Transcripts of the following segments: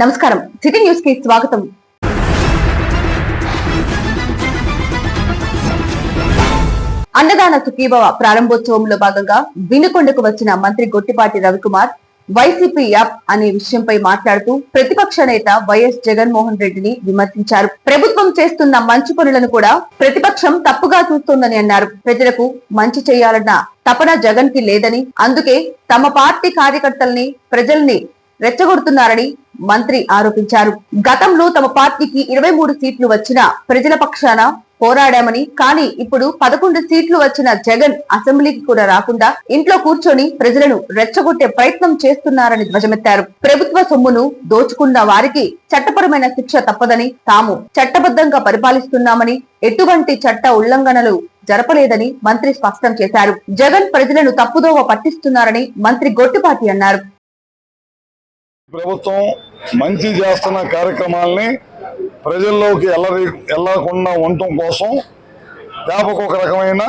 నమస్కారం. సిటీ న్యూస్కి స్వాగతం. అన్నదాన సుఖీభవ ప్రారంభోత్సవంలో భాగంగా వినుకొండకు వచ్చిన మంత్రి గొట్టిపాటి రవికుమార్ వైసీపీ యాప్ అనే విషయంపై మాట్లాడుతూ ప్రతిపక్ష నేత వైఎస్ జగన్మోహన్ రెడ్డిని విమర్శించారు. ప్రభుత్వం చేస్తున్న మంచి పనులను కూడా ప్రతిపక్షం తప్పుగా చూస్తోందని అన్నారు. ప్రజలకు మంచి చేయాలన్న తపన జగన్కి లేదని అందుకే తమ పార్టీ కార్యకర్తల్ని ప్రజల్ని రెచ్చగొడుతున్నారని మంత్రి ఆరోపించారు. గతంలో తమ పార్టీకి ఇరవై మూడు సీట్లు వచ్చిన ప్రజల పక్షాన పోరాడామని కానీ ఇప్పుడు పదకొండు సీట్లు వచ్చిన జగన్ అసెంబ్లీకి కూడా రాకుండా ఇంట్లో కూర్చొని ప్రజలను రెచ్చగొట్టే ప్రయత్నం చేస్తున్నారని ధ్వజమెత్తారు. ప్రభుత్వ సొమ్మును దోచుకున్న వారికి చట్టపరమైన శిక్ష తప్పదని తాము చట్టబద్ధంగా పరిపాలిస్తున్నామని ఎటువంటి చట్ట ఉల్లంఘనలు జరపలేదని మంత్రి స్పష్టం చేశారు. జగన్ ప్రజలను తప్పుదోవ పట్టిస్తున్నారని మంత్రి గొట్టిపాటి అన్నారు. ప్రభుత్వం మంచి చేస్తున్న కార్యక్రమాల్ని ప్రజల్లోకి వెళ్ళరి వెళ్ళకుండా ఉండటం కోసం పేపకు ఒక రకమైన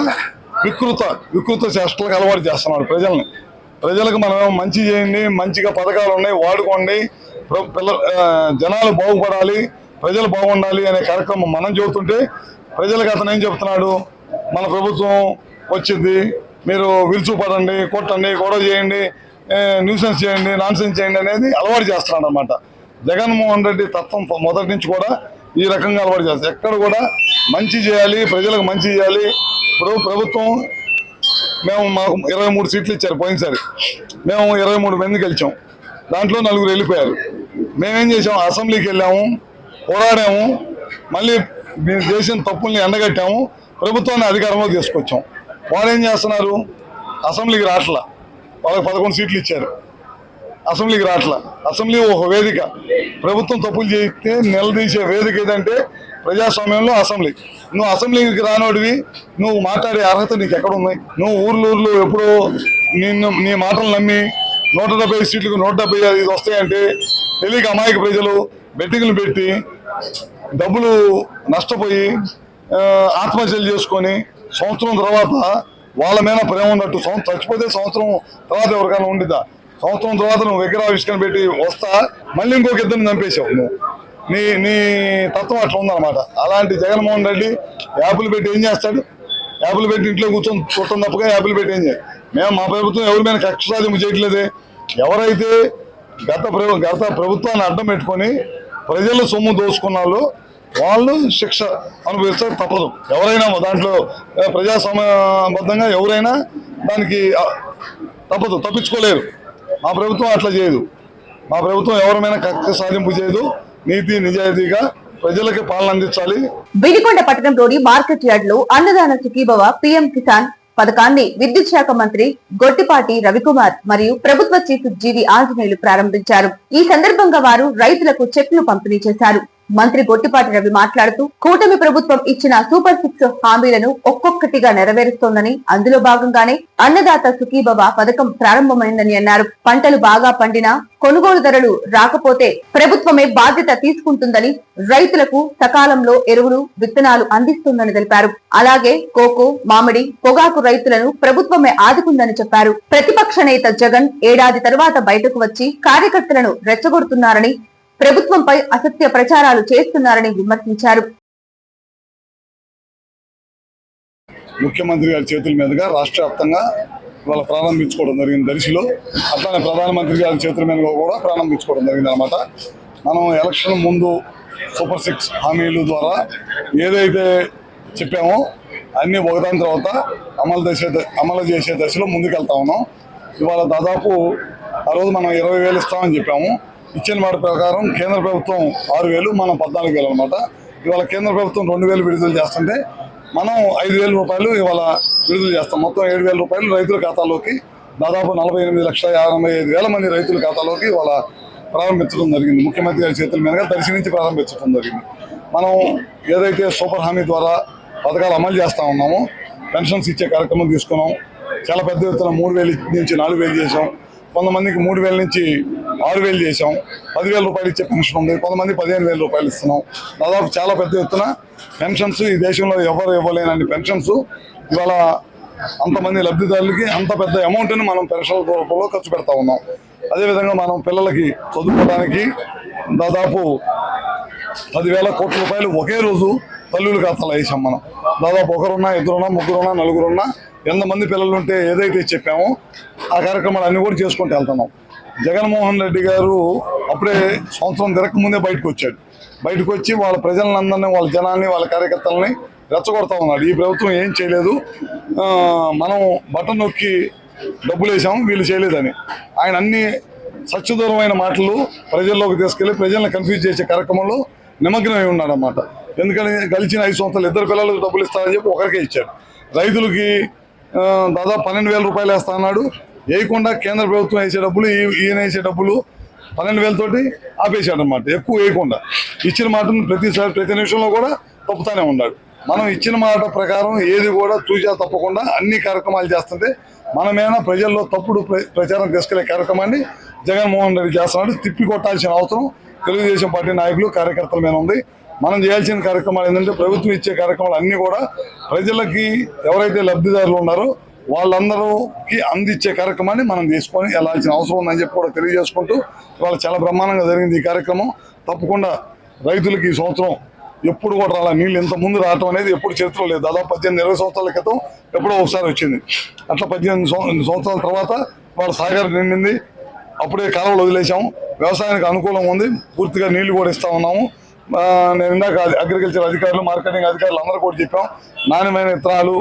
వికృత వికృత చేష్టలకు అలవాటు చేస్తున్నాడు ప్రజల్ని. ప్రజలకు మనం మంచి చేయండి మంచిగా పథకాలు ఉన్నాయి వాడుకోండి ప్ర- పిల్ల జనాలు బాగుపడాలి ప్రజలు బాగుండాలి అనే కార్యక్రమం మనం చెబుతుంటే ప్రజలకు అతను ఏం చెప్తున్నాడు? మన ప్రభుత్వం వచ్చింది మీరు విరుచుపడండి కొట్టండి గొడవ చేయండి న్యూసెన్స్ చేయండి నాన్సెన్స్ చేయండి అనేది అలవాటు చేస్తున్నాడు అనమాట జగన్మోహన్ రెడ్డి తత్వం మొదటి నుంచి కూడా ఈ రకంగా అలవాటు చేస్తారు ఎక్కడ కూడా మంచి చేయాలి ప్రజలకు మంచి చేయాలి. ఇప్పుడు ప్రభుత్వం మేము మాకు ఇరవై మూడు సీట్లు ఇచ్చారు పోయినసారి. మేము ఇరవై మూడు మంది గెలిచాం. దాంట్లో నలుగురు వెళ్ళిపోయారు. మేమేం చేసాం? అసెంబ్లీకి వెళ్ళాము పోరాడాము మళ్ళీ మీరు చేసిన తప్పుల్ని ఎండగట్టాము ప్రభుత్వాన్ని అధికారంలో తీసుకొచ్చాం. వాళ్ళు ఏం చేస్తున్నారు? అసెంబ్లీకి రావట్లా వాళ్ళకి పదకొండు సీట్లు ఇచ్చారు. అసెంబ్లీకి రావట్ల అసెంబ్లీ ఒక వేదిక. ప్రభుత్వం తప్పులు చేస్తే నిలదీసే వేదిక ఏదంటే ప్రజాస్వామ్యంలో అసెంబ్లీ. నువ్వు అసెంబ్లీకి రానోడివి నువ్వు మాట్లాడే అర్హత నీకు ఎక్కడ నువ్వు ఊర్లు ఊర్లు ఎప్పుడో నిన్ను నీ మాటలు నమ్మి నూట డెబ్బై సీట్లకు నూట డెబ్బై ఐదు వస్తాయంటే తెలియక అమాయక ప్రజలు బెట్టింగ్లు పెట్టి డబ్బులు నష్టపోయి ఆత్మహత్యలు చేసుకొని సంవత్సరం తర్వాత వాళ్ళ మీద ప్రేమ ఉన్నట్టు. సంవత్సరం చచ్చిపోతే సంవత్సరం తర్వాత ఎవరికైనా ఉండిద్దా? సంవత్సరం తర్వాత నువ్వు విగ్రహావిష్కరణ పెట్టి వస్తా మళ్ళీ ఇంకొక ఇద్దరిని చంపేశావు నువ్వు. నీ నీ తత్వం అట్లా ఉందన్నమాట. అలాంటి జగన్మోహన్ రెడ్డి యాపులు పెట్టి ఏం చేస్తాడు? యాప్లు పెట్టి ఇంట్లో కూర్చొని చూడటం తప్పగా యాప్లు పెట్టి ఏం చేయాలి? మేము మా ప్రభుత్వం ఎవరి మీద కక్ష సాధింపు చేయట్లేదే. ఎవరైతే గత ప్రభు గత ప్రభుత్వాన్ని అడ్డం పెట్టుకొని ప్రజలు సొమ్ము దోసుకున్నాళ్ళు వాళ్ళు శిక్ష అనుభవిస్తారు తప్పదు. ఎవరైనా దాంట్లో ప్రజాసమయబద్ధంగా ప్రజాస్వామ్యబద్ధంగా ఎవరైనా దానికి తప్పదు తప్పించుకోలేరు. మా ప్రభుత్వం అట్లా చేయదు. మా ప్రభుత్వం ఎవరమైనా కక్ష సాధింపు చేయదు. నీతి నిజాయితీగా ప్రజలకి పాలన అందించాలి. బిడికొండ పట్టణంలోని మార్కెట్ యార్డ్లో అన్నదాన సుఖీభవ పీఎం కిసాన్ పథకాన్ని విద్యుత్ శాఖ మంత్రి గొట్టిపాటి రవికుమార్ మరియు ప్రభుత్వ చీఫ్ జీవి ఆంజనేయులు ప్రారంభించారు. ఈ సందర్భంగా వారు రైతులకు చెక్లు పంపిణీ చేశారు. మంత్రి గొట్టిపాటి రవి మాట్లాడుతూ కూటమి ప్రభుత్వం ఇచ్చిన సూపర్ సిక్స్ హామీలను ఒక్కొక్కటిగా నెరవేరుస్తోందని అందులో భాగంగానే అన్నదాత సుఖీభవ పథకం ప్రారంభమైందని అన్నారు. పంటలు బాగా పండినా కొనుగోలు ధరలు రాకపోతే ప్రభుత్వమే బాధ్యత తీసుకుంటుందని రైతులకు సకాలంలో ఎరువులు విత్తనాలు అందిస్తుందని తెలిపారు. అలాగే కోకో మామిడి పొగాకు రైతులను ప్రభుత్వమే ఆదుకుందని చెప్పారు. ప్రతిపక్ష నేత జగన్ ఏడాది తర్వాత బయటకు వచ్చి కార్యకర్తలను రెచ్చగొడుతున్నారని ప్రభుత్వంపై అసత్య ప్రచారాలు చేస్తున్నారని విమర్శించారు. ముఖ్యమంత్రి గారి చేతుల మీదుగా రాష్ట్ర వ్యాప్తంగా ఇవాళ ప్రారంభించుకోవడం జరిగింది. దర్శిలో అట్లానే ప్రధానమంత్రి గారి చేతుల మీదుగా కూడా ప్రారంభించుకోవడం జరిగింది అనమాట మనం ఎలక్షన్ ముందు సూపర్ సిక్స్ హామీలు ద్వారా ఏదైతే చెప్పామో అన్ని ఒకదాని తర్వాత అమలు చేసే అమలు చేసే దశలో ముందుకెళ్తా ఉన్నాం. ఇవాళ దాదాపు ఆ రోజు మనం ఇరవై వేలు ఇస్తామని చెప్పాము. ఇచ్చిన మాట ప్రకారం కేంద్ర ప్రభుత్వం ఆరు వేలు మనం పద్నాలుగు వేలు అనమాట ఇవాళ కేంద్ర ప్రభుత్వం రెండు వేలు విడుదల చేస్తుంటే మనం ఐదు వేల రూపాయలు ఇవాళ విడుదల చేస్తాం. మొత్తం ఏడు వేల రూపాయలు రైతుల ఖాతాలోకి దాదాపు నలభై ఎనిమిది లక్షల యాభై ఐదు వేల మంది రైతుల ఖాతాలోకి ఇవాళ ప్రారంభించడం జరిగింది. ముఖ్యమంత్రి గారి చేతుల మీదుగా దర్శి నుంచి ప్రారంభించడం జరిగింది. మనం ఏదైతే సూపర్ హామీ ద్వారా పథకాలు అమలు చేస్తూ ఉన్నామో పెన్షన్స్ ఇచ్చే కార్యక్రమం తీసుకున్నాం. చాలా పెద్ద ఎత్తున మూడు వేలు నుంచి నాలుగు వేలు చేసాం కొంతమందికి మూడు వేల నుంచి ఆరు వేలు చేసాం పదివేల రూపాయలు ఇచ్చే పెన్షన్ ఉంది. కొంతమంది పదిహేను వేల రూపాయలు ఇస్తున్నాం. దాదాపు చాలా పెద్ద ఎత్తున పెన్షన్స్ ఈ దేశంలో ఎవరు ఇవ్వలేనన్ని పెన్షన్స్ ఇవాళ అంతమంది లబ్ధిదారులకి అంత పెద్ద అమౌంట్ని మనం పెన్షన్ రూపంలో ఖర్చు పెడతా ఉన్నాం. అదేవిధంగా మనం పిల్లలకి చదువుకోవడానికి దాదాపు పదివేల కోట్ల రూపాయలు ఒకే రోజు తల్లుల ఖాతాలో వేసాం మనం. దాదాపు ఒకరున్నా ఇద్దరున్నా ముగ్గురున్నా నలుగురున్నా ఎంతమంది పిల్లలు ఉంటే ఏదైతే చెప్పామో ఆ కార్యక్రమాలు అన్నీ కూడా చేసుకుంటూ వెళ్తున్నాం. జగన్మోహన్ రెడ్డి గారు అప్పుడే సంవత్సరం తిరగకముందే బయటకు వచ్చాడు. బయటకు వచ్చి వాళ్ళ ప్రజలందరినీ వాళ్ళ జనాన్ని వాళ్ళ కార్యకర్తలని రెచ్చగొడతా ఉన్నాడు. ఈ ప్రభుత్వం ఏం చేయలేదు. మనం బటన్ నొక్కి డబ్బులు వేసాం వీళ్ళు చేయలేదని. ఆయన అన్ని సత్యదూరమైన మాటలు ప్రజల్లోకి తీసుకెళ్ళి ప్రజల్ని కన్ఫ్యూజ్ చేసే కార్యక్రమంలో నిమగ్నమై ఉన్నాడనమాట ఎందుకని? గలిచిన ఐదు సంవత్సరాలు ఇద్దరు పిల్లలకు డబ్బులు ఇస్తారని చెప్పి ఒకరికే ఇచ్చారు రైతులకి దాదాపు పన్నెండు వేల రూపాయలు వేస్తా అన్నాడు. వేయకుండా కేంద్ర ప్రభుత్వం వేసే డబ్బులు ఈ- ఈయన వేసే డబ్బులు పన్నెండు వేలతోటి ఆపేశాడు అనమాట ఎక్కువ వేయకుండా. ఇచ్చిన మాటను ప్రతిసారి ప్రతి నిమిషంలో కూడా తప్పుతానే ఉన్నాడు. మనం ఇచ్చిన మాట ప్రకారం ఏది కూడా తూచా తప్పకుండా అన్ని కార్యక్రమాలు చేస్తుంటే మనమేనా ప్రజల్లో తప్పుడు ప్ర- ప్రచారం తీసుకెళ్ళే కార్యక్రమాన్ని జగన్మోహన్ రెడ్డి చేస్తున్నాడు. తిప్పి కొట్టాల్సిన అవసరం తెలుగుదేశం పార్టీ నాయకులు కార్యకర్తల మీద ఉంది. మనం చేయాల్సిన కార్యక్రమాలు ఏంటంటే ప్రభుత్వం ఇచ్చే కార్యక్రమాలు అన్నీ కూడా ప్రజలకి ఎవరైతే లబ్ధిదారులు ఉన్నారో వాళ్ళందరూకి అందించే కార్యక్రమాన్ని మనం తీసుకొని వెళ్ళాల్సిన అవసరం ఉందని చెప్పి కూడా తెలియజేసుకుంటూ ఇవాళ చాలా బ్రహ్మాండంగా జరిగింది ఈ కార్యక్రమం. తప్పకుండా రైతులకి ఈ సంవత్సరం ఎప్పుడు కూడా రాలా నీళ్ళు ఇంత ముందు రావటం అనేది ఎప్పుడు చరిత్ర లేదు. దాదాపు పద్దెనిమిది ఇరవై సంవత్సరాల క్రితం ఎప్పుడో ఒకసారి వచ్చింది. అట్లా పద్దెనిమిది సంవత్సరాల తర్వాత వాళ్ళ సాగర్ నిండింది. అప్పుడే కాలువలు వదిలేసాము వ్యవసాయానికి అనుకూలంగా ఉంది. పూర్తిగా నీళ్ళు కూడా ఇస్తా ఉన్నాము. నేను ఇందాక అగ్రికల్చర్ అధికారులు మార్కెటింగ్ అధికారులు అందరూ కూడా చెప్పాం. నాణ్యమైన విత్తనాలు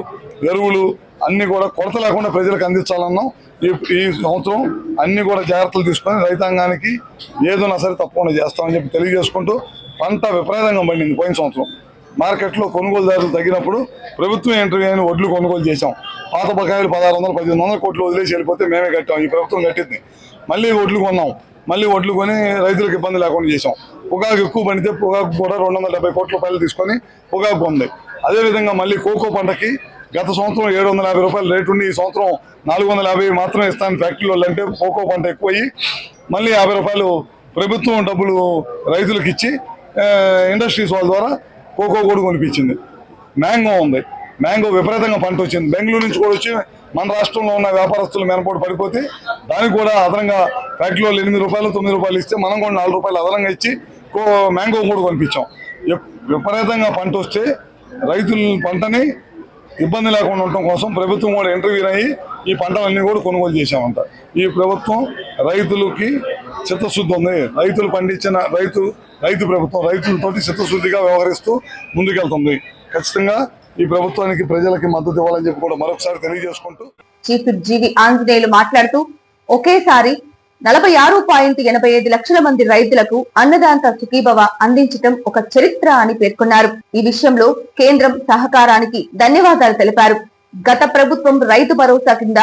ఎరువులు అన్ని కూడా కొరత లేకుండా ప్రజలకు అందించాలన్నాం. ఈ ఈ సంవత్సరం అన్ని కూడా జాగ్రత్తలు తీసుకొని రైతాంగానికి ఏదైనా సరే తప్పకుండా చేస్తామని చెప్పి తెలియజేసుకుంటూ పంట విపరీతంగా పండింది పోయిన సంవత్సరం. మార్కెట్లో కొనుగోలుదారులు తగ్గినప్పుడు ప్రభుత్వం ఎంట్రీ అయిన వడ్లు కొనుగోలు చేశాం. పాత బకాయిలు పదహారు వందలు పదిహేను వందల కోట్లు వదిలేసి వెళ్ళిపోతే మేమే కట్టాం. ఈ ప్రభుత్వం కట్టింది. మళ్ళీ వడ్లు కొన్నాం. మళ్ళీ వడ్లు కొని రైతులకు ఇబ్బంది లేకుండా చేసాం పొగాకు ఎక్కువ పండితే పొగాకు కూడా రెండు వందల డెబ్బై కోట్ల రూపాయలు తీసుకొని పొగాకు ఉంది అదేవిధంగా మళ్ళీ కోకో పంటకి గత సంవత్సరం ఏడు వందల యాభై రూపాయలు రేటు ఉండి ఈ సంవత్సరం నాలుగు వందల యాభై మాత్రమే ఇస్తాను ఫ్యాక్టరీలో అంటే కోకో పంట ఎక్కువయ్యి మళ్ళీ యాభై రూపాయలు ప్రభుత్వం డబ్బులు రైతులకు ఇచ్చి ఇండస్ట్రీస్ వాళ్ళ ద్వారా కోకో కూడా కొనిపించింది. మ్యాంగో ఉంది. మ్యాంగో విపరీతంగా పంట వచ్చింది. బెంగళూరు నుంచి కూడా వచ్చి మన రాష్ట్రంలో ఉన్న వ్యాపారస్తులు మెనపోటు పడిపోతే దానికి కూడా అదనంగా ఫ్యాక్టరీలో ఎనిమిది రూపాయలు తొమ్మిది రూపాయలు ఇస్తే మనం కూడా నాలుగు రూపాయలు అదనంగా ఇచ్చి కో మ్యాంగో కూడా కొనిపించాం. విపరీతంగా పంట వస్తే రైతుల పంటని ఇబ్బంది లేకుండా ఉండటం కోసం ప్రభుత్వం కూడా ఇంటర్వ్యూ అయ్యి ఈ పంటలన్నీ కూడా కొనుగోలు చేశామంట. ఈ ప్రభుత్వం రైతులకి చిత్తశుద్ధి ఉంది. రైతులు పండించిన రైతు రైతు ప్రభుత్వం రైతులతోటి చిత్తశుద్ధిగా వ్యవహరిస్తూ ముందుకెళ్తుంది. ఖచ్చితంగా ఈ ప్రభుత్వానికి ప్రజలకి మద్దతు ఇవ్వాలని చెప్పి కూడా మరొకసారి తెలియజేసుకుంటూ చీఫ్ జీవి ఆంజనేయులు మాట్లాడుతూ ఒకేసారి నలభై ఆరు పాయింట్ ఎనభై ఐదు లక్షల మంది రైతులకు అన్నదాంత సుఖీభవ అందించటం ఒక చరిత్ర అని పేర్కొన్నారు. ఈ విషయంలో కేంద్రం సహకారానికి ధన్యవాదాలు తెలిపారు. గత ప్రభుత్వం రైతు భరోసా కింద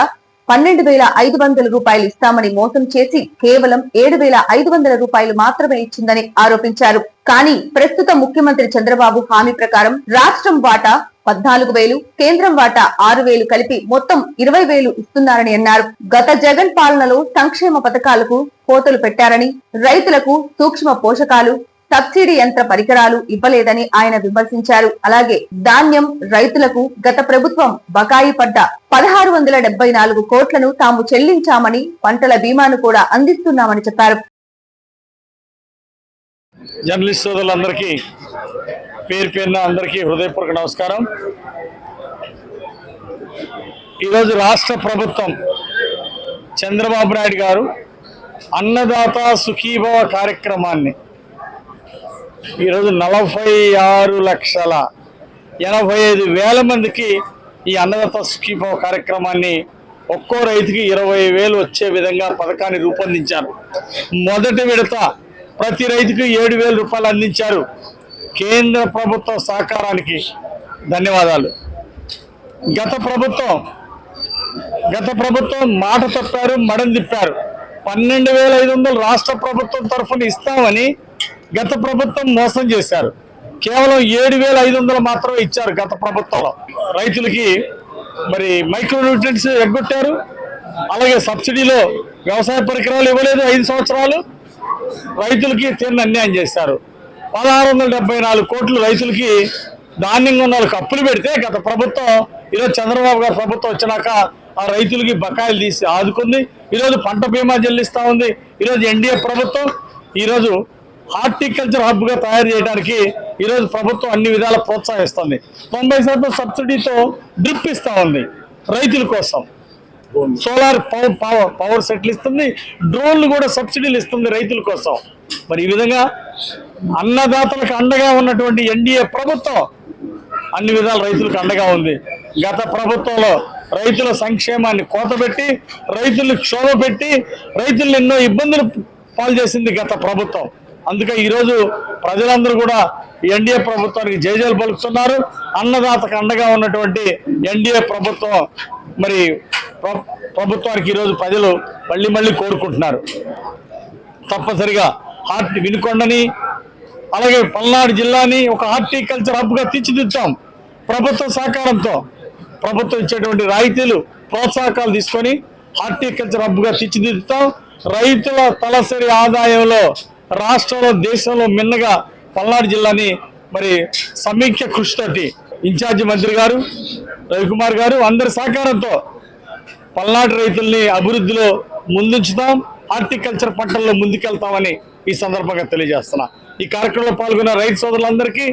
పన్నెండు వేల ఐదు వందల రూపాయలు ఇస్తామని మోసం చేసి కేవలం ఏడు వేల ఐదు వందల రూపాయలు మాత్రమే ఇచ్చిందని ఆరోపించారు. కానీ ప్రస్తుత ముఖ్యమంత్రి చంద్రబాబు హామీ ప్రకారం రాష్ట్రం వాటా పద్నాలుగు వేలు కేంద్రం వాటా ఆరు వేలు కలిపి మొత్తం ఇరవై వేలు ఇస్తున్నారని అన్నారు. గత జగన్ పాలనలో సంక్షేమ పథకాలకు కోతలు పెట్టారని రైతులకు సూక్ష్మ పోషకాలు సబ్సిడీ యంత్ర పరికరాలు ఇవ్వలేదని ఆయన విమర్శించారు. అలాగే ధాన్యం రైతులకు గత ప్రభుత్వం బకాయి పడ్డ పదహారు వందల డెబ్బై నాలుగు కోట్లను తాము చెల్లించామని పంటల బీమాను కూడా అందిస్తున్నామని చెప్పారు. జర్నలిస్ట్ సోదరులందరికీ పేరు పేరున అందరికీ హృదయపూర్వక నమస్కారం. ఈరోజు రాష్ట్ర ప్రభుత్వం చంద్రబాబు నాయుడు గారు అన్నదాత సుఖీభవ కార్యక్రమాన్ని ఈరోజు నలభై ఆరు లక్షల ఎనభై ఐదు వేల మందికి ఈ అన్నదాత స్కీమ్ కార్యక్రమాన్ని ఒక్కో రైతుకి ఇరవై వేలు వచ్చే విధంగా పథకాన్ని రూపొందించారు. మొదటి విడత ప్రతి రైతుకు ఏడు వేల రూపాయలు అందించారు. కేంద్ర ప్రభుత్వ సహకారానికి ధన్యవాదాలు. గత ప్రభుత్వం గత ప్రభుత్వం మాట తప్పారు మడం తిప్పారు. పన్నెండు వేల ఐదు వందలు రాష్ట్ర ప్రభుత్వం తరఫున ఇస్తామని గత ప్రభుత్వం మోసం చేశారు. కేవలం ఏడు వేల ఐదు వందలు మాత్రమే ఇచ్చారు గత ప్రభుత్వంలో. రైతులకి మరి మైక్రోన్యూట్రిన్స్ ఎగ్గొట్టారు. అలాగే సబ్సిడీలో వ్యవసాయ పరికరాలు ఇవ్వలేదు ఐదు సంవత్సరాలు. రైతులకి తీరిన అన్యాయం చేశారు. పదహారు వందల డెబ్బై నాలుగు కోట్లు రైతులకి ధాన్యం ఉన్న వాళ్ళకి అప్పులు పెడితే గత ప్రభుత్వం ఈరోజు చంద్రబాబు గారు ప్రభుత్వం వచ్చినాక ఆ రైతులకి బకాయిలు తీసి ఆదుకుంది. ఈరోజు పంట బీమా చెల్లిస్తూ ఉంది. ఈరోజు ఎన్డీఏ ప్రభుత్వం ఈరోజు హార్టికల్చర్ హబ్గా తయారు చేయడానికి ఈరోజు ప్రభుత్వం అన్ని విధాల ప్రోత్సహిస్తుంది. తొంభై శాతం సబ్సిడీతో డ్రిప్ ఇస్తా ఉంది రైతుల కోసం. సోలార్ పవర్ పవర్ పవర్ సెట్లు ఇస్తుంది డ్రోన్లు కూడా సబ్సిడీలు ఇస్తుంది రైతుల కోసం. మరి ఈ విధంగా అన్నదాతలకు అండగా ఉన్నటువంటి ఎన్డీఏ ప్రభుత్వం అన్ని విధాల రైతులకు అండగా ఉంది. గత ప్రభుత్వంలో రైతుల సంక్షేమాన్ని కోతపెట్టి రైతులను క్షోభ పెట్టి రైతులను ఎన్నో ఇబ్బందులు పాలు చేసింది గత ప్రభుత్వం. అందుకే ఈరోజు ప్రజలందరూ కూడా ఎన్డీఏ ప్రభుత్వానికి జయజలు పలుకుతున్నారు. అన్నదాతకు అండగా ఉన్నటువంటి ఎన్డీఏ ప్రభుత్వం మరి ప్ర- ప్రభుత్వానికి ఈరోజు ప్రజలు మళ్ళీ మళ్ళీ కోరుకుంటున్నారు. తప్పనిసరిగా హార్ట్ వినుకొండని అలాగే పల్నాడు జిల్లాని ఒక హార్టికల్చర్ హబ్గా తీర్చిదిద్దాం ప్రభుత్వ సహకారంతో. ప్రభుత్వం ఇచ్చేటువంటి రాయితీలు ప్రోత్సాహకాలు తీసుకొని హార్టికల్చర్ హబ్గా తీర్చిదిద్దుతాం. రైతుల తలసరి ఆదాయంలో రాష్ట్రంలో దేశంలో మిన్నగా పల్నాడు జిల్లాని మరి సమీక్ష కృషితోటి ఇన్ఛార్జి మంత్రి గారు రవికుమార్ గారు అందరి సహకారంతో పల్నాడు రైతుల్ని అభివృద్ధిలో ముందుంచుతాం హార్టికల్చర్ పంటల్లో ముందుకెళ్తామని ఈ సందర్భంగా తెలియజేస్తున్నా. ఈ కార్యక్రమంలో పాల్గొన్న రైతు సోదరులందరికీ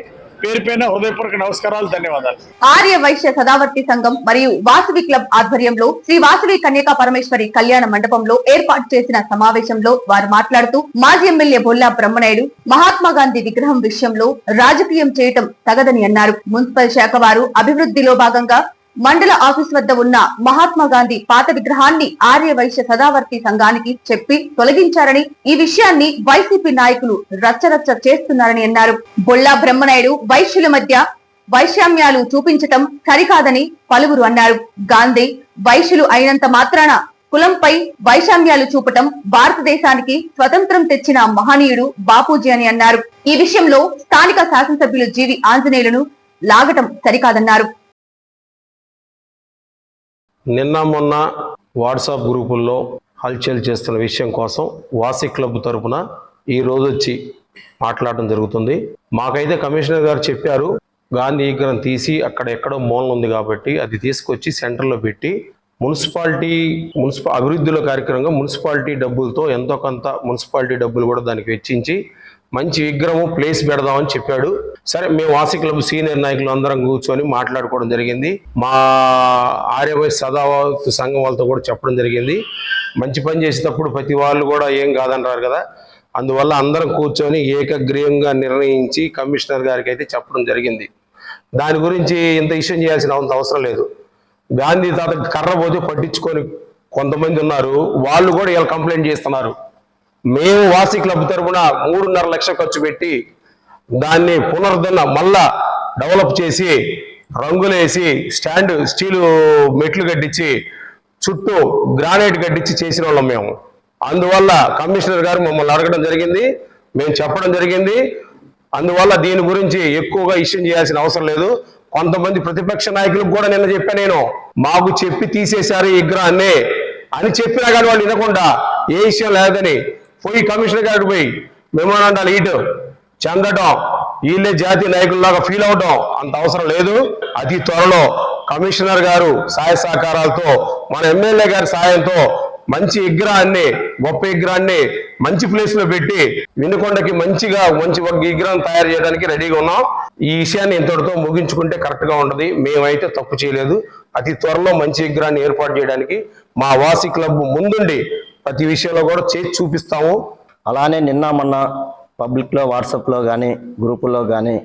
పేరుపైన హృదయపూర్వక నమస్కారాలు ధన్యవాదాలు. ఆర్య వైశ్య సదావర్తి సంఘం మరియు వాసవి క్లబ్ ఆధ్వర్యంలో శ్రీ వాసవి కన్యకా పరమేశ్వరి కళ్యాణ మండపంలో ఏర్పాటు చేసిన సమావేశంలో వారు మాట్లాడుతూ మాజీ ఎమ్మెల్యే బొల్లా బ్రహ్మనాయుడు మహాత్మా గాంధీ విగ్రహం విషయంలో రాజకీయం చేయటం తగదని అన్నారు. మున్సిపల్ శాఖ వారు అభివృద్ధిలో భాగంగా మండల ఆఫీస్ వద్ద ఉన్న మహాత్మా గాంధీ పాత విగ్రహాన్ని ఆర్య వైశ్య సదావర్తి సంఘానికి చెప్పి తొలగించారని ఈ విషయాన్ని వైసీపీ నాయకులు రచ్చరచ్చ చేస్తున్నారని అన్నారు. బొల్లా బ్రహ్మనాయుడు వైశ్యుల మధ్య వైషమ్యాలు చూపించటం సరికాదని పలువురు అన్నారు. గాంధీ వైశ్యులు అయినంత మాత్రాన కులంపై వైషమ్యాలు చూపటం భారతదేశానికి స్వతంత్రం తెచ్చిన మహనీయుడు బాపూజీ అని అన్నారు. ఈ విషయంలో స్థానిక శాసనసభ్యులు జీవి ఆంజనేయులను లాగటం సరికాదన్నారు. నిన్న మొన్న వాట్సాప్ గ్రూపుల్లో హల్చల్ చేస్తున్న విషయం కోసం వాసి క్లబ్ తరపున ఈ రోజు వచ్చి మాట్లాడడం జరుగుతుంది. మాకైతే కమిషనర్ గారు చెప్పారు గాంధీ విగ్రహం తీసి అక్కడ ఎక్కడో మూలం ఉంది కాబట్టి అది తీసుకొచ్చి సెంటర్లో పెట్టి మున్సిపాలిటీ మున్సిపా అభివృద్ధిలో కార్యక్రమంగా మున్సిపాలిటీ డబ్బులతో ఎంతో కొంత మున్సిపాలిటీ డబ్బులు కూడా దానికి వెచ్చించి మంచి విగ్రహం ప్లేస్ పెడదామని చెప్పాడు. సరే మేము వాసి క్లబ్ సీనియర్ నాయకులు అందరం కూర్చొని మాట్లాడుకోవడం జరిగింది. మా ఆర్యవై సదావత్ సంఘం వాళ్ళతో కూడా చెప్పడం జరిగింది. మంచి పని చేసేటప్పుడు ప్రతి వాళ్ళు కూడా ఏం కాదంటారు కదా. అందువల్ల అందరం కూర్చొని ఏకగ్రీయంగా నిర్ణయించి కమిషనర్ గారికి అయితే చెప్పడం జరిగింది. దాని గురించి ఇంత ఇష్యూ చేయాల్సిన అంత అవసరం లేదు. గాంధీ తాత కర్ర పోతే పట్టించుకొని కొంతమంది ఉన్నారు. వాళ్ళు కూడా ఇలా కంప్లైంట్ చేస్తున్నారు. మేము వాసి క్లబ్ తరపున మూడున్నర లక్షలు ఖర్చు పెట్టి దాన్ని పునరుద్ధరణ మళ్ళా డెవలప్ చేసి రంగులేసి స్టాండ్ స్టీలు మెట్లు కట్టించి చుట్టూ గ్రానైట్ కట్టించి చేసిన వాళ్ళం మేము. అందువల్ల కమిషనర్ గారు మమ్మల్ని అడగడం జరిగింది మేము చెప్పడం జరిగింది. అందువల్ల దీని గురించి ఎక్కువగా ఇష్యూ చేయాల్సిన అవసరం లేదు. కొంతమంది ప్రతిపక్ష నాయకులకు కూడా నిన్న చెప్పా నేను మాకు చెప్పి తీసేశారు ఈ విగ్రహాన్ని అని చెప్పినా కానీ వాళ్ళు వినకుండా ఏ విషయం లేదని పోయి కమిషనర్ గారికి పోయి మెమోరాండాలు ఇటు చెందడం వీళ్ళే జాతీయ నాయకుల్లాగా ఫీల్ అవడం అంత అవసరం లేదు. అతి త్వరలో కమిషనర్ గారు సహాయ సహకారాలతో మన ఎమ్మెల్యే గారి సాయంతో మంచి విగ్రహాన్ని గొప్ప విగ్రహాన్ని మంచి ప్లేస్లో పెట్టి వినుకొండకి మంచిగా మంచి ఒక విగ్రహం తయారు చేయడానికి రెడీగా ఉన్నాం. ఈ విషయాన్ని ఇంతటితో ముగించుకుంటే కరెక్ట్గా ఉండదు మేమైతే తప్పు చేయలేదు. అతి త్వరలో మంచి విగ్రహాన్ని ఏర్పాటు చేయడానికి మా వాసి క్లబ్ ముందుండి ప్రతి విషయంలో కూడా చేసి చూపిస్తాము. అలానే నిన్న మొన్న పబ్లిక్లో వాట్సాప్లో కానీ గ్రూపుల్లో కానీ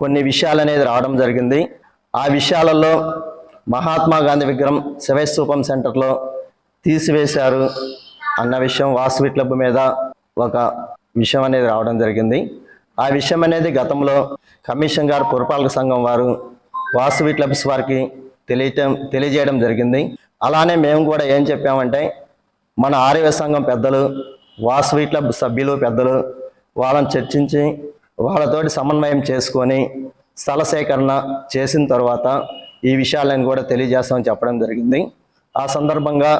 కొన్ని విషయాలు అనేది రావడం జరిగింది. ఆ విషయాలలో మహాత్మా గాంధీ విగ్రహం శివస్తూపం సెంటర్లో తీసివేశారు అన్న విషయం వాసవి క్లబ్ మీద ఒక విషయం అనేది రావడం జరిగింది. ఆ విషయం అనేది గతంలో కమిషన్ గారు పురపాలక సంఘం వారు వాసవి క్లబ్స్ వారికి తెలియటం తెలియజేయడం జరిగింది. అలానే మేము కూడా ఏం చెప్పామంటే మన ఆర్యవ సంఘం పెద్దలు వాసవి క్లబ్ సభ్యులు పెద్దలు వాళ్ళని చర్చించి వాళ్ళతోటి సమన్వయం చేసుకొని స్థల సేకరణ చేసిన తర్వాత ఈ విషయాలను కూడా తెలియజేస్తామని చెప్పడం జరిగింది. ఆ సందర్భంగా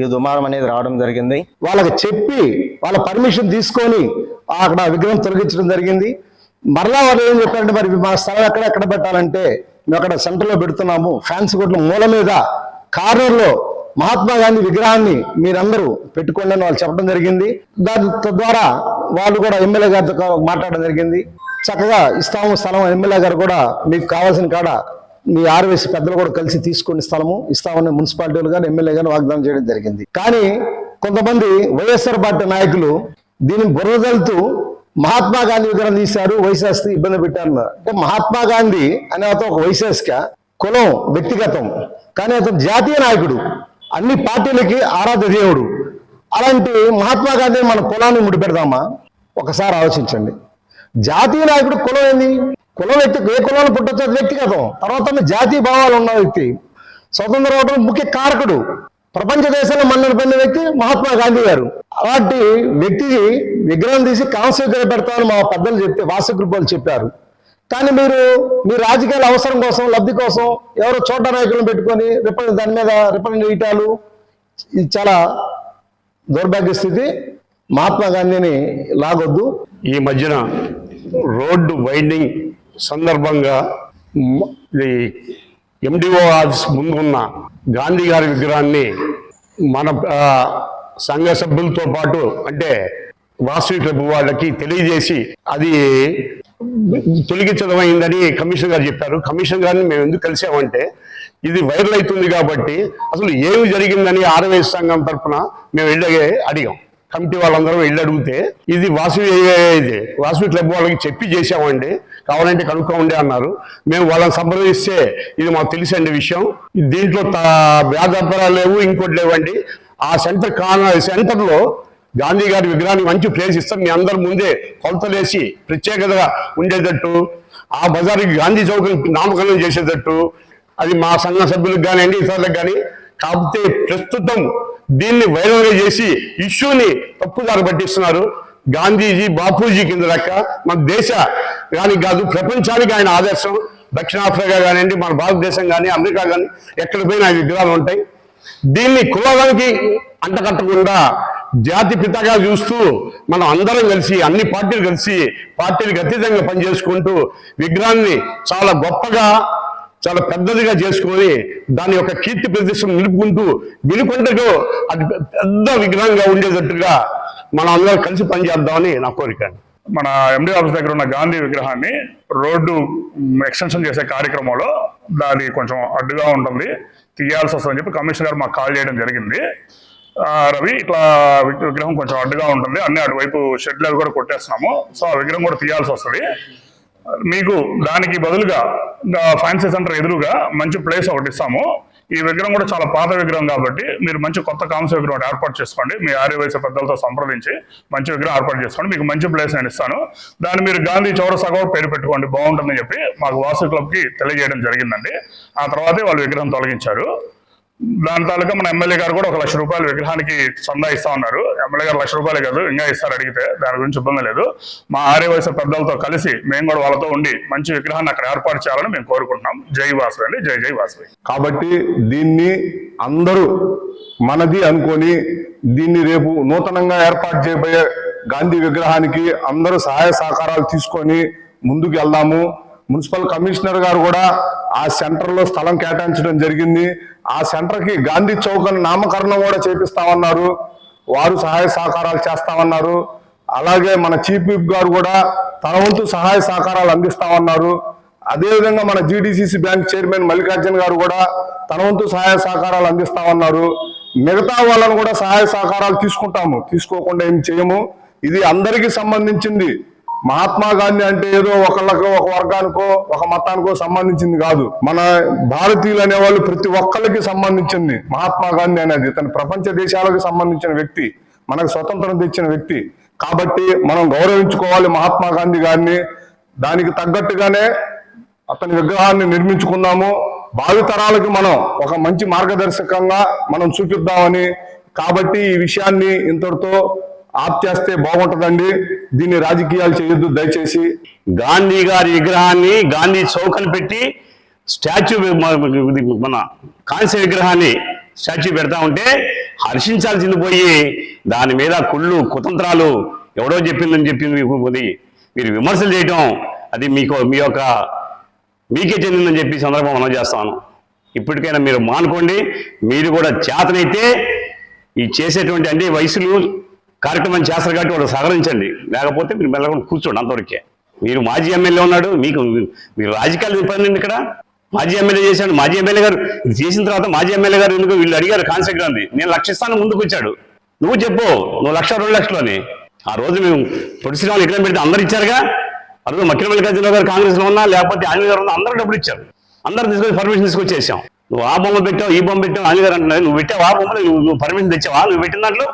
ఈ దుమారం అనేది రావడం జరిగింది. వాళ్ళకి చెప్పి వాళ్ళ పర్మిషన్ తీసుకొని అక్కడ విగ్రహం తొలగించడం జరిగింది. మరలా వాళ్ళు ఏం చెప్పారంటే మరి మా స్థలం ఎక్కడ ఎక్కడ పెట్టాలంటే మేము అక్కడ సెంటర్లో పెడుతున్నాము. ఫ్యాన్స్ కొట్ల మూల మీద కార్నర్లో మహాత్మా గాంధీ విగ్రహాన్ని మీరందరూ పెట్టుకోండి అని వాళ్ళు చెప్పడం జరిగింది. దాని తద్వారా వాళ్ళు కూడా ఎమ్మెల్యే గారితో మాట్లాడడం జరిగింది. చక్కగా ఇస్తాము స్థలం ఎమ్మెల్యే గారు కూడా మీకు కావాల్సిన కాడ మీ ఆర్వేసి పెద్దలు కూడా కలిసి తీసుకుని స్థలము ఇస్తామని మున్సిపాలిటీలు కానీ ఎమ్మెల్యే కానీ వాగ్దానం చేయడం జరిగింది. కానీ కొంతమంది వైఎస్ఆర్ పార్టీ నాయకులు దీన్ని బురదలుతూ మహాత్మా గాంధీ విగ్రహం తీశారు వైశాస్తి ఇబ్బంది పెట్టారు అంటే మహాత్మా గాంధీ అనే అతను ఒక వైశాస్క కులం వ్యక్తిగతం. కానీ అతను జాతీయ నాయకుడు. అన్ని పార్టీలకి ఆరాధ్య దేవుడు. అలాంటి మహాత్మా గాంధీ మన కులాన్ని ముడిపెడదామా ఒకసారి ఆలోచించండి. జాతీయ నాయకుడు కులం ఏంది? కులం వ్యక్తి ఏ కులంలో పుట్టొచ్చు వ్యక్తిగతం. తర్వాత జాతీయ భావాలు ఉన్న వ్యక్తి స్వతంత్ర అవడం ముఖ్య కారకుడు. ప్రపంచ దేశంలో మన్నలు పొందిన వ్యక్తి మహాత్మా గాంధీ గారు. అలాంటి వ్యక్తికి విగ్రహం తీసి కాంస్య పెడతామని మా పెద్దలు చెప్తే వాసగ్రూప్ చెప్పారు. కానీ మీరు మీ రాజకీయాల అవసరం కోసం లబ్ధి కోసం ఎవరో చోట నాయకులను పెట్టుకొని రిపన్ దాని మీద రిపన్ చేయటాలు ఇది చాలా దౌర్భాగ్య స్థితి. మహాత్మా గాంధీని లాగొద్దు. ఈ మధ్యన రోడ్డు వైండింగ్ సందర్భంగా ఇది ఎండిఓ ఆఫీస్ ముందు ఉన్న గాంధీ గారి విగ్రహాన్ని మన సంఘ సభ్యులతో పాటు అంటే వాసవి క్లబ్ వాళ్ళకి తెలియజేసి అది తొలగించడం అయిందని కమిషనర్ గారు చెప్పారు. కమిషనర్ గారిని మేము ఎందుకు కలిసామంటే ఇది వైరల్ అవుతుంది కాబట్టి అసలు ఏమి జరిగిందని ఆర్వై సంఘం తరఫున మేము వెళ్ళగే అడిగాం. కమిటీ వాళ్ళందరం వెళ్ళి అడిగితే ఇది వాసవి ఇది వాసవి క్లబ్ వాళ్ళకి చెప్పి చేసామండి కావాలంటే కనుక్కోండి అన్నారు. మేము వాళ్ళని సంప్రదిస్తే ఇది మాకు తెలిసండి విషయం. దీంట్లో వ్యాధాపరాలు లేవు ఇంకోటి లేవండి. ఆ సెంటర్ కాన సెంటర్లో గాంధీ గారి విగ్రహానికి మంచి ప్లేస్ ఇస్తాం మీ అందరి ముందే కొలతలేసి ప్రత్యేకతగా ఉండేటట్టు ఆ బజార్కి గాంధీ చౌక్ నామకరణం చేసేటట్టు అది మా సంఘ సభ్యులకు కానివ్వండి ఇతరులకు కానీ కాకపోతే ప్రస్తుతం దీన్ని వైరల్గా చేసి ఇష్యూని తప్పుదారి పట్టిస్తున్నారు. గాంధీజీ బాపూజీ కింద లెక్క మన దేశ కానీ కాదు ప్రపంచానికి ఆయన ఆదర్శం. దక్షిణాఫ్రికా కానివ్వండి మన భారతదేశం కానీ అమెరికా కానీ ఎక్కడ పోయినా ఆయన విగ్రహాలు ఉంటాయి. దీన్ని కులానికి అంటకట్టకుండా జాతి పితగా చూస్తూ మనం అందరం కలిసి అన్ని పార్టీలు కలిసి పార్టీలకు అతీతంగా పనిచేసుకుంటూ విగ్రహాన్ని చాలా గొప్పగా చాలా పెద్దదిగా చేసుకొని దాని యొక్క కీర్తి ప్రదేశం నిలుపుకుంటూ వినుకొండకు అది పెద్ద విగ్రహంగా ఉండేటట్టుగా మనం అందరం కలిసి పనిచేద్దామని నా కోరిక మన ఎండి ఆఫీస్ దగ్గర ఉన్న గాంధీ విగ్రహాన్ని రోడ్డు ఎక్స్టెన్షన్ చేసే కార్యక్రమంలో దాని కొంచెం అడ్డుగా ఉంటుంది. తీయాల్సి వస్తుందని చెప్పి కమిషనర్ మాకు కాల్ చేయడం జరిగింది. రవి ఇట్లా విగ్రహం కొంచెం అడ్డుగా ఉంటుంది. అన్ని అటువైపు షెడ్లు అవి కూడా కొట్టేస్తున్నాము. సో ఆ విగ్రహం కూడా తీయాల్సి వస్తుంది. మీకు దానికి బదులుగా ఫ్యాన్సీ సెంటర్ ఎదురుగా మంచి ప్లేస్ ఒకటి ఇస్తాము. ఈ విగ్రహం కూడా చాలా పాత విగ్రహం కాబట్టి మీరు మంచి కొత్త కాంస విగ్రహం ఏర్పాటు చేసుకోండి. మీ ఆర్య వయసు పెద్దలతో సంప్రదించి మంచి విగ్రహం ఏర్పాటు చేసుకోండి. మీకు మంచి ప్లేస్ నేను ఇస్తాను. దాన్ని మీరు గాంధీ చౌరసా కూడా పేరు పెట్టుకోండి. బాగుంటుందని చెప్పి మాకు వాసు క్లబ్కి తెలియజేయడం జరిగిందండి. ఆ తర్వాతే వాళ్ళు విగ్రహం తొలగించారు. దాని తాలూకా మన ఎమ్మెల్యే గారు కూడా ఒక లక్ష రూపాయలు విగ్రహానికి చందా ఇస్తా ఉన్నారు. ఎమ్మెల్యే గారు లక్ష రూపాయలే కాదు ఇంకా ఇస్తారు అడిగితే. దాని గురించి ఇబ్బంది లేదు. మా ఆర్య వయసు పెద్దలతో కలిసి మేము కూడా వాళ్ళతో ఉండి మంచి విగ్రహాన్ని అక్కడ ఏర్పాటు చేయాలని మేము కోరుకుంటున్నాం. జై వాసు అండి జై జై వాసు. కాబట్టి దీన్ని అందరూ మనది అనుకొని దీన్ని రేపు నూతనంగా ఏర్పాటు చేయబోయే గాంధీ విగ్రహానికి అందరూ సహాయ సహకారాలు తీసుకొని ముందుకు వెళ్దాము. మున్సిపల్ కమిషనర్ గారు కూడా ఆ సెంటర్లో స్థలం కేటాయించడం జరిగింది. ఆ సెంటర్కి గాంధీ చౌక్ అని నామకరణం కూడా చేపిస్తామన్నారు. వారు సహాయ సహకారాలు చేస్తామన్నారు. అలాగే మన చీఫ్ విప్ గారు కూడా తన వంతు సహాయ సహకారాలు అందిస్తామన్నారు. అదేవిధంగా మన జీడిసిసి బ్యాంక్ చైర్మన్ మల్లికార్జున గారు కూడా తన వంతు సహాయ సహకారాలు అందిస్తామన్నారు. మిగతా వాళ్ళను కూడా సహాయ సహకారాలు తీసుకుంటాము. తీసుకోకుండా ఏం చేయము. ఇది అందరికీ సంబంధించింది. మహాత్మా గాంధీ అంటే ఏదో ఒకళ్ళకో ఒక వర్గానికో ఒక మతానికో సంబంధించింది కాదు. మన భారతీయులు అనేవాళ్ళు ప్రతి ఒక్కరికి సంబంధించింది మహాత్మా గాంధీ అనేది. తన ప్రపంచ దేశాలకు సంబంధించిన వ్యక్తి మనకు స్వతంత్రం తెచ్చిన వ్యక్తి. కాబట్టి మనం గౌరవించుకోవాలి మహాత్మా గాంధీ గారిని. దానికి తగ్గట్టుగానే అతని విగ్రహాన్ని నిర్మించుకుందాము. భావితరాలకి మనం ఒక మంచి మార్గదర్శకంగా మనం చూపిద్దామని. కాబట్టి ఈ విషయాన్ని ఇంతటితో ఆప్ చేస్తే బాగుంటుందండి. దీన్ని రాజకీయాలు చేయొద్దు దయచేసి. గాంధీ గారి విగ్రహాన్ని గాంధీ చౌకని పెట్టి స్టాచ్యూ మన కాంస్య విగ్రహాన్ని స్టాచ్యూ పెడతా ఉంటే హర్షించాల్సింది పోయి దాని మీద కుళ్ళు కుతంత్రాలు ఎవడో చెప్పిందని చెప్పింది మీరు విమర్శలు చేయటం అది మీకు మీ యొక్క మీకే చెందిందని చెప్పి సందర్భం మనం చేస్తాను. ఇప్పటికైనా మీరు మానుకోండి. మీరు కూడా చేతనైతే ఈ చేసేటువంటి అంటే వయసులు కార్యక్రమం చేస్తారు కాబట్టి వాళ్ళు సహకరించండి. లేకపోతే మీరు మెల్లకుండా కూర్చోండి అంతవరకే. మీరు మాజీ ఎమ్మెల్యే ఉన్నాడు మీకు మీరు రాజకీయాలు ఇబ్బంది ఇక్కడ. మాజీ ఎమ్మెల్యే చేశాడు. మాజీ ఎమ్మెల్యే గారు ఇది చేసిన తర్వాత మాజీ ఎమ్మెల్యే గారు ఎందుకు వీళ్ళు అడిగారు కాన్సెప్ట్ అంది నేను లక్ష ముందుకు వచ్చాడు. నువ్వు చెప్పు నువ్వు లక్ష రెండు లక్షలు అని ఆ రోజు మేము పొడి శ్రీరాములు ఎక్కడ పెడితే అందరు ఇచ్చారుగా. ఆ రోజు మక్కిన మల్లికార్జున గారు కాంగ్రెస్లో ఉన్నా లేకపోతే ఆంజనేయ గారు ఉన్నా అందరూ డబ్బులు ఇచ్చారు. అందరూ తీసుకొని పర్మిషన్ తీసుకొచ్చేసాం. నువ్వు ఆ బొమ్మ పెట్టావు ఈ బొమ్మ పెట్టావు ఆంజనేయ గారు అంటున్నారు. నువ్వు పెట్టావు ఆ బొమ్మలు నువ్వు నువ్వు పర్మిషన్ తెచ్చావా? నువ్వు పెట్టిన దాంట్లో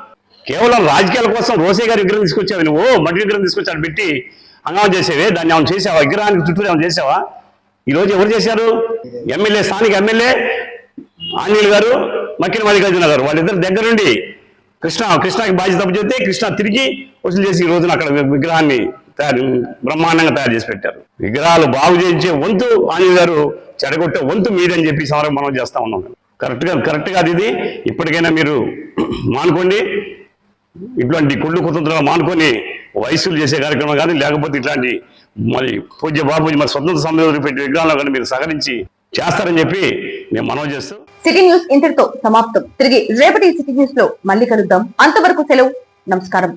కేవలం రాజకీయాల కోసం రోసే గారి విగ్రహం తీసుకొచ్చావు నువ్వు మట్టి విగ్రహం తీసుకొచ్చాను పెట్టి అంగం చేసేవే? దాన్ని ఏమైనా చేసావా? విగ్రహానికి చుట్టూ ఏమైనా చేసావా? ఈ రోజు ఎవరు చేశారు? ఎమ్మెల్యే స్థానిక ఎమ్మెల్యే ఆంజనేయులు గారు మక్కిన మల్లికార్జున గారు వాళ్ళిద్దరు దగ్గరుండి కృష్ణ కృష్ణకి బాధ్యత చెప్తే కృష్ణ తిరిగి వసూలు చేసి ఈ రోజున అక్కడ విగ్రహాన్ని తయారు బ్రహ్మాండంగా తయారు చేసి పెట్టారు. విగ్రహాలు బాగు చేయించే వంతు ఆంజనేయ గారు చెడగొట్టే వంతు మీరని చెప్పి సమరం మనం చేస్తా ఉన్నాం. కరెక్ట్గా కరెక్ట్గా అది ఇది. ఇప్పటికైనా మీరు మానుకోండి. ఇట్లాంటి కుళ్ళు కుతంత్రాలు మానుకొని వయసులు చేసే కార్యక్రమం కానీ లేకపోతే ఇట్లాంటి మరి పూజ్య బాబు మరి స్వతంత్ర సమయంలో పెట్టే విగ్రహాలు కానీ మీరు సహకరించి చేస్తారని చెప్పి నేను మనవి చేస్తాం సిటీ న్యూస్ ఇంతటితో సమాప్తం. తిరిగి రేపటి సిటీ న్యూస్లో మళ్ళీ కలుద్దాం. అంతవరకు సెలవు. నమస్కారం.